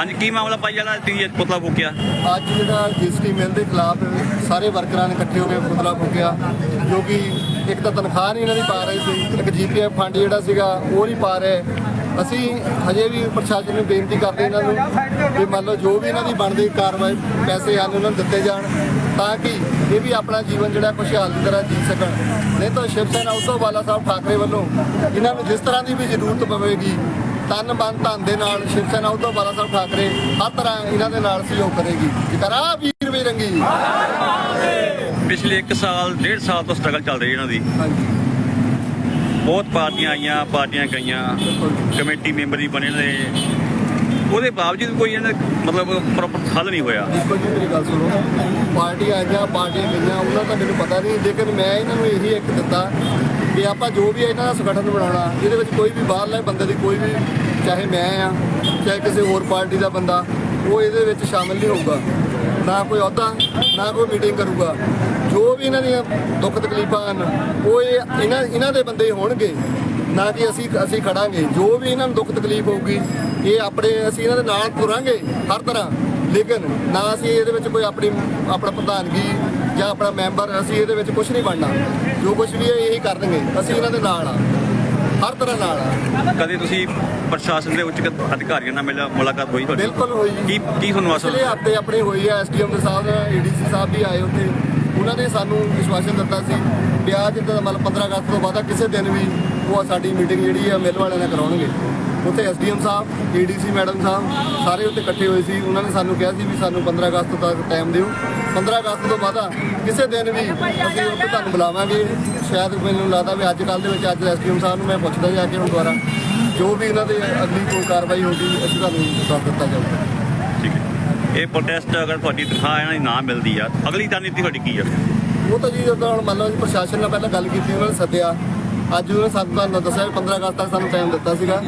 ਹਾਂਜੀ, ਕੀ ਮਾਮਲਾ ਪਾਈ ਵਾਲਾ? ਤੁਸੀਂ ਇਹ ਪੁਤਲਾ ਫੂਕਿਆ? ਅੱਜ ਜਿਹੜਾ ਜੀਐਸਟੀ ਮਿਲ ਦੇ ਖਿਲਾਫ ਸਾਰੇ ਵਰਕਰਾਂ ਨੇ ਇਕੱਠੇ ਹੋ ਕੇ ਪੁਤਲਾ ਫੂਕਿਆ, ਜੋ ਕਿ ਇੱਕ ਤਾਂ ਤਨਖਾਹ ਨਹੀਂ ਇਹਨਾਂ ਦੀ ਪਾ ਰਹੀ ਸੀ, ਇੱਕ ਜੀਪੀਐਫ ਫੰਡ ਜਿਹੜਾ ਸੀਗਾ, ਉਹ ਨਹੀਂ ਪਾ ਰਹੇ। ਅਸੀਂ ਹਜੇ ਵੀ ਪ੍ਰਸ਼ਾਸਨ ਨੂੰ ਬੇਨਤੀ ਕਰਦੇ ਇਹਨਾਂ ਨੂੰ ਕਿ ਮੰਨ ਲਓ ਜੋ ਵੀ ਇਹਨਾਂ ਦੀ ਬਣਦੀ ਕਾਰਵਾਈ, ਪੈਸੇ ਹਨ ਉਹਨਾਂ ਨੂੰ ਦਿੱਤੇ ਜਾਣ, ਤਾਂ ਕਿ ਇਹ ਵੀ ਆਪਣਾ ਜੀਵਨ ਜਿਹੜਾ ਖੁਸ਼ਹਾਲ ਦੀ ਤਰ੍ਹਾਂ ਜੀ ਸਕਣ। ਨਹੀਂ ਤਾਂ ਸ਼ਿਵ ਸੈਨਾ ਉਦੋਂ ਬਾਲਾ ਸਾਹਿਬ ਠਾਕਰੇ ਵੱਲੋਂ ਇਹਨਾਂ ਨੂੰ ਜਿਸ ਤਰ੍ਹਾਂ ਦੀ ਵੀ ਜ਼ਰੂਰਤ ਪਵੇਗੀ ਤਨ ਮਨ ਧਨ ਦੇ ਨਾਲ ਸ਼ਿਵ ਸੈਨਾ ਉਦੋਂ ਬਾਲਾ ਸਾਹਿਬ ਠਾਕਰੇ ਹਰ ਤਰ੍ਹਾਂ ਇਹਨਾਂ ਦੇ ਨਾਲ ਸਹਿਯੋਗ ਕਰੇਗੀ। ਜਕਰਾ ਵੀਰ ਵੀਰੰਗੀ ਪਿਛਲੇ 1 ਸਾਲ ਡੇਢ ਸਾਲ ਤੋਂ ਸਟਰਗਲ ਚੱਲ ਰਹੀ ਇਹਨਾਂ ਦੀ। ਹਾਂਜੀ। ਬਹੁਤ ਪਾਰਟੀਆਂ ਆਈਆਂ ਪਾਰਟੀਆਂ ਗਈਆਂ। ਕਮੇਟੀ ਮੈਂਬਰ ਹੀ ਬਣੇ ਨੇ ਉਹਦੇ ਬਾਵਜੂਦ ਕੋਈ ਇਹਨਾਂ ਦਾ ਮਤਲਬ ਪ੍ਰੋਪਰ ਹੱਲ ਨਹੀਂ ਹੋਇਆ। ਦੇਖੋ ਜੀ, ਮੇਰੀ ਗੱਲ ਸੁਣੋ। ਪਾਰਟੀਆਂ ਆਈਆਂ ਪਾਰਟੀਆਂ ਗਈਆਂ, ਉਹਨਾਂ ਦਾ ਮੈਨੂੰ ਪਤਾ ਨਹੀਂ। ਲੇਕਿਨ ਮੈਂ ਇਹਨਾਂ ਨੂੰ ਇਹੀ ਇੱਕ ਦਿੱਤਾ ਕਿ ਆਪਾਂ ਜੋ ਵੀ ਇਹਨਾਂ ਦਾ ਸੰਗਠਨ ਬਣਾਉਣਾ। ਇਹਦੇ ਵਿੱਚ ਕੋਈ ਵੀ ਬਾਹਰਲੇ ਬੰਦੇ ਦੀ ਕੋਈ ਵੀ, ਚਾਹੇ ਮੈਂ ਆ, ਚਾਹੇ ਕਿਸੇ ਹੋਰ ਪਾਰਟੀ ਦਾ ਬੰਦਾ, ਉਹ ਇਹਦੇ ਵਿੱਚ ਸ਼ਾਮਿਲ ਨਹੀਂ ਹੋਊਗਾ। ਨਾ ਕੋਈ ਅਹੁਦਾ, ਨਾ ਕੋਈ ਮੀਟਿੰਗ ਕਰੂਗਾ। ਜੋ ਵੀ ਇਹਨਾਂ ਦੀਆਂ ਦੁੱਖ ਤਕਲੀਫਾਂ ਹਨ, ਉਹ ਇਹਨਾਂ ਇਹਨਾਂ ਦੇ ਬੰਦੇ ਹੋਣਗੇ। ਨਾ ਕਿ ਅਸੀਂ ਅਸੀਂ ਖੜਾਂਗੇ ਜੋ ਵੀ ਇਹਨਾਂ ਨੂੰ ਦੁੱਖ ਤਕਲੀਫ ਹੋਊਗੀ ਇਹ ਆਪਣੇ ਅਸੀਂ ਇਹਨਾਂ ਦੇ ਨਾਲ ਤੁਰਾਂਗੇ ਹਰ ਤਰ੍ਹਾਂ। ਲੇਕਿਨ ਨਾ ਅਸੀਂ ਇਹਦੇ ਵਿੱਚ ਕੋਈ ਆਪਣੀ ਆਪਣਾ ਪ੍ਰਧਾਨਗੀ ਜਾਂ ਆਪਣਾ ਮੈਂਬਰ ਅਸੀਂ ਇਹਦੇ ਵਿੱਚ ਕੁਝ ਨਹੀਂ ਬਣਨਾ। ਜੋ ਕੁਝ ਵੀ ਹੈ ਇਹੀ ਕਰਨਗੇ। ਅਸੀਂ ਇਹਨਾਂ ਦੇ ਨਾਲ ਆ। ਹਰ ਤਰ੍ਹਾਂ ਨਾਲ ਆ। ਕਦੇ ਤੁਸੀਂ ਪ੍ਰਸ਼ਾਸਨ ਦੇ ਉੱਚ ਅਧਿਕਾਰੀਆਂ ਨਾਲ ਮਿਲਿਆ ਮੁਲਾਕਾਤ ਹੋਈ ਤੁਹਾਡੀ? ਬਿਲਕੁਲ ਹੋਈ। ਕੀ ਕੀ ਤੁਹਾਨੂੰ ਆਸਲ ਪਿਛਲੇ ਹਫ਼ਤੇ ਆਪਣੇ ਹੋਈ ਆ ਐਸਡੀਐਮ ਦੇ ਸਾਹਿਬ ਏਡੀਸੀ ਸਾਹਿਬ ਵੀ ਆਏ ਉੱਥੇ। ਉਹਨਾਂ ਨੇ ਸਾਨੂੰ ਵਿਸ਼ਵਾਸਨ ਦਿੱਤਾ ਸੀ ਵੀ ਆਹ ਜਿੱਦਾਂ ਮਤਲਬ 15 ਅਗਸਤ ਤੋਂ ਬਾਅਦ ਕਿਸੇ ਦਿਨ ਵੀ ਉਹ ਸਾਡੀ ਮੀਟਿੰਗ ਜਿਹੜੀ ਆ ਮਿਲ ਵਾਲਿਆਂ ਨਾਲ ਕਰਾਉਣਗੇ। ਉੱਥੇ ਐਸਡੀਐਮ ਸਾਹਿਬ ਏਡੀਸੀ ਮੈਡਮ ਸਾਹਿਬ ਸਾਰੇ ਉੱਥੇ ਇਕੱਠੇ ਹੋਏ ਸੀ। ਉਹਨਾਂ ਨੇ ਸਾਨੂੰ ਕਿਹਾ ਸੀ ਵੀ ਸਾਨੂੰ 15 ਅਗਸਤ ਤੱਕ ਟਾਈਮ ਦਿਓ। 15 ਅਗਸਤ ਤੋਂ ਬਾਅਦ ਕਿਸੇ ਦਿਨ ਵੀ ਅਸੀਂ ਉੱਥੇ ਤੁਹਾਨੂੰ ਬੁਲਾਵਾਂਗੇ। ਸ਼ਾਇਦ ਮੈਨੂੰ ਲੱਗਦਾ ਵੀ ਅੱਜ ਕੱਲ੍ਹ ਦੇ ਵਿੱਚ ਅੱਜ ਐਸਡੀਐਮ ਸਾਹਿਬ ਨੂੰ ਮੈਂ ਪੁੱਛਦਾ ਜਾ ਕੇ ਹੁਣ ਦੁਬਾਰਾ। ਜੋ ਵੀ ਇਹਨਾਂ ਦੇ ਅਗਲੀ ਕੋਈ ਕਾਰਵਾਈ ਹੋਊਗੀ ਅਸੀਂ ਤੁਹਾਨੂੰ ਦੱਸ ਦਿੱਤਾ ਜਾਊਗਾ। ਠੀਕ ਹੈ। ਇਹ ਪ੍ਰੋਟੈਸਟ ਅਗਰ ਤੁਹਾਡੀ ਤਨਖਾਹ ਇਹਨਾਂ ਦੀ ਨਾ ਮਿਲਦੀ ਆ ਅਗਲੀ ਰਣਨੀਤੀ ਤੁਹਾਡੀ ਕੀ ਆ? ਉਹ ਤਾਂ ਜੀ ਜਦੋਂ ਹੁਣ ਮੰਨ ਲਓ ਜੀ ਪ੍ਰਸ਼ਾਸਨ ਨਾਲ ਪਹਿਲਾਂ ਗੱਲ ਕੀਤੀ ਉਹਨਾਂ ਨੇ ਸੱਦਿਆ। ਅੱਜ ਉਹਨਾਂ ਸਾਨੂੰ ਤੁਹਾਨੂੰ ਦੱਸਿਆ ਵੀ 15 ਅਗਸਤ ਤੱਕ ਸਾਨੂੰ ਟਾਈਮ ਦਿੱਤਾ ਸੀਗਾ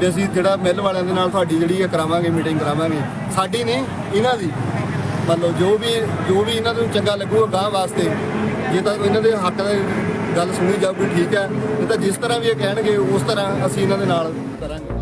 ਤੇ ਅਸੀਂ ਜਿਹੜਾ ਮਿਲ ਵਾਲਿਆਂ ਦੇ ਨਾਲ ਤੁਹਾਡੀ ਜਿਹੜੀ ਹੈ ਕਰਾਵਾਂਗੇ ਮੀਟਿੰਗ ਕਰਾਵਾਂਗੇ। ਸਾਡੀ ਨਹੀਂ, ਇਹਨਾਂ ਦੀ। ਮੰਨ ਲਓ, ਜੋ ਵੀ ਜੋ ਵੀ ਇਹਨਾਂ ਨੂੰ ਚੰਗਾ ਲੱਗੂਗਾ ਗਾਂ ਵਾਸਤੇ, ਜੇ ਤਾਂ ਇਹਨਾਂ ਦੇ ਹੱਕ ਦੀ ਗੱਲ ਸੁਣੀ ਜਾਊਗੀ, ਠੀਕ ਹੈ। ਨਹੀਂ ਤਾਂ ਜਿਸ ਤਰ੍ਹਾਂ ਵੀ ਇਹ ਕਹਿਣਗੇ, ਉਸ ਤਰ੍ਹਾਂ ਅਸੀਂ ਇਹਨਾਂ ਦੇ ਨਾਲ ਕਰਾਂਗੇ।